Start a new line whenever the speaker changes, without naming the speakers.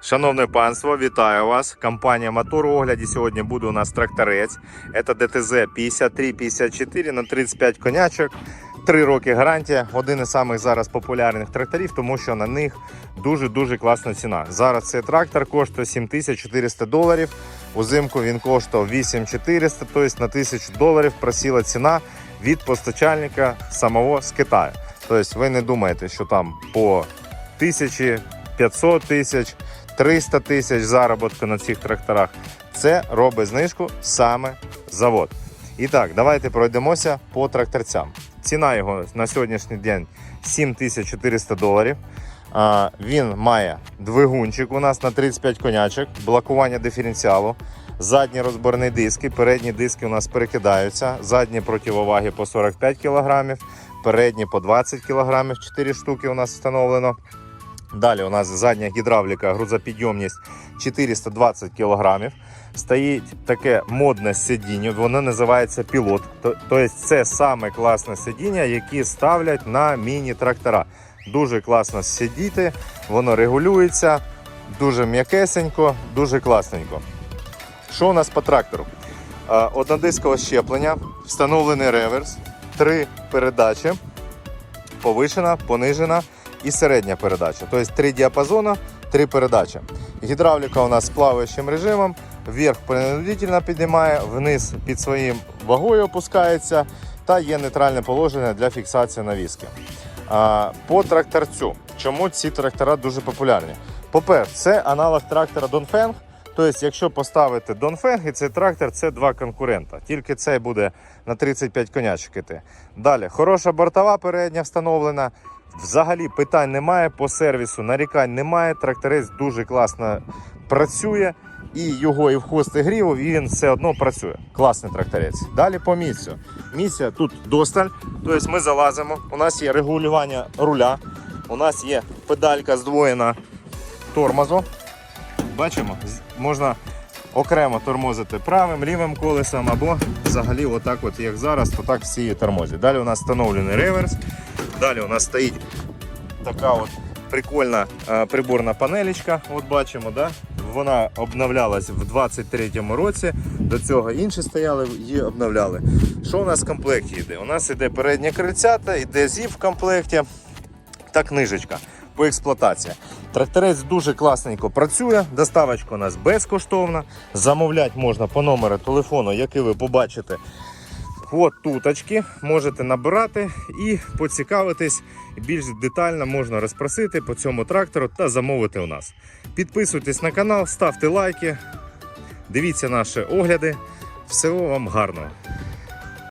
Шановне панство, вітаю вас. Компанія Мотор у огляді. Сьогодні буде у нас тракторець. Це ДТЗ 5354 на 35 конячок. 3 роки гарантія. Один із самих зараз популярних тракторів, тому що на них дуже-дуже класна ціна. Зараз цей трактор коштує 7400 доларів. Узимку він коштував 8400, тобто на 1000 доларів просіла ціна від постачальника самого з Китаю. Тобто ви не думаєте, що там по 1000, 500 тисяч, 300 тисяч заробітку на цих тракторах. Це робить знижку саме завод. І так, давайте пройдемося по тракторцям. Ціна його на сьогоднішній день 7400 доларів. Він має двигунчик у нас на 35 конячок, блокування диференціалу, задні розборні диски, передні диски у нас перекидаються, задні противоваги по 45 кг, передні по 20 кг, 4 штуки у нас встановлено. Далі у нас задня гідравліка, грузопідйомність 420 кг. Стоїть таке модне сидіння, воно називається пілот. Тобто це саме класне сидіння, яке ставлять на міні-трактора. Дуже класно сидіти, воно регулюється, дуже м'якесенько, дуже класненько. Що у нас по трактору? Однодискове щеплення, встановлений реверс, три передачі, повишена, понижена і середня передача. Тобто три діапазони, три передачі. Гідравліка у нас з плаваючим режимом, вверх принудительно піднімає, вниз під своїм вагою опускається та є нейтральне положення для фіксації навіски. По тракторцю. Чому ці трактора дуже популярні? По-перше, це аналог трактора Dongfeng. Тобто, якщо поставити Dongfeng і цей трактор, це два конкурента. Тільки цей буде на 35 конячок іти. Далі, хороша бортова передня встановлена. Взагалі питань немає по сервісу, нарікань немає. Тракторець дуже класно працює. І його і в хвост і гріву, і він все одно працює. Класний тракторець. Далі по місцю. Місця тут досталь. Тобто ми залазимо. У нас є регулювання руля. У нас є педалька здвоєна тормозу. Бачимо, можна окремо тормозити правим, лівим колесом або взагалі, отак, от як зараз, то так всі тормозять. Далі у нас встановлений реверс. Далі у нас стоїть така от прикольна е, приборна панелечка. От бачимо, да? вона обновлялась в 23-му році. До цього інші стояли, її обновляли. Що у нас в комплекті йде? У нас йде передня крильцята, йде зіп в комплекті та книжечка по експлуатації. Тракторець дуже класненько працює. Доставочка у нас безкоштовна. Замовляти можна по номеру телефону, який ви побачите от туточки. Можете набирати і поцікавитись. Більш детально можна розпросити по цьому трактору та замовити у нас. Підписуйтесь на канал, ставте лайки, дивіться наші огляди. Всього вам гарного!